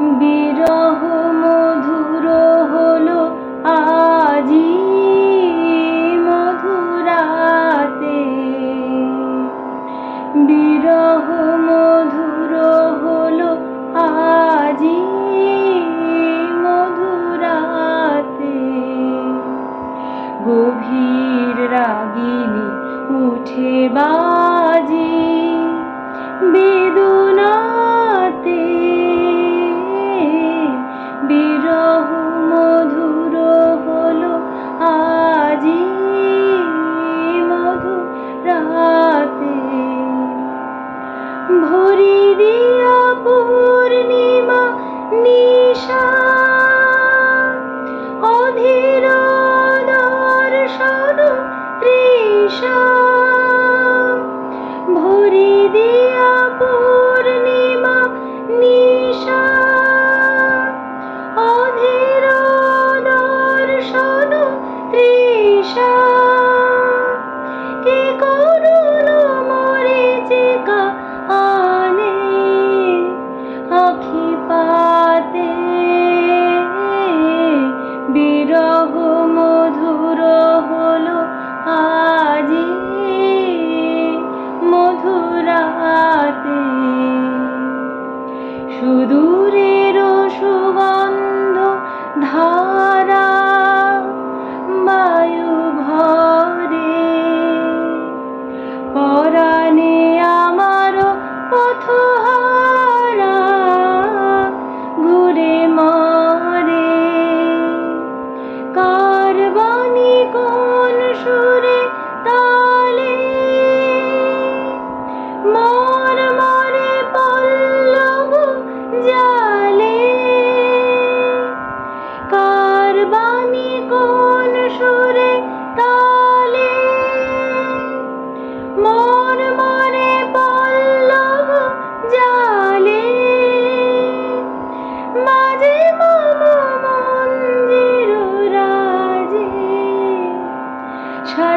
বিরহ মধুর হলো আজি মধুরাতে। বিরহ মধুর হলো আজি মধুরাতে। গভীর রাগিনী উঠে বাজি বিরহ মধুর হলো আজি মধু রাতে। ভরি দিয়া পূর্ণিমা নিশা অধীর দর্শন তৃষা। তৃষা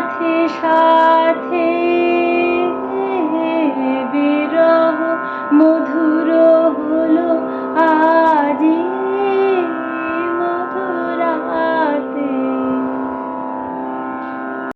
সাথে সাথে বিরহ মধুর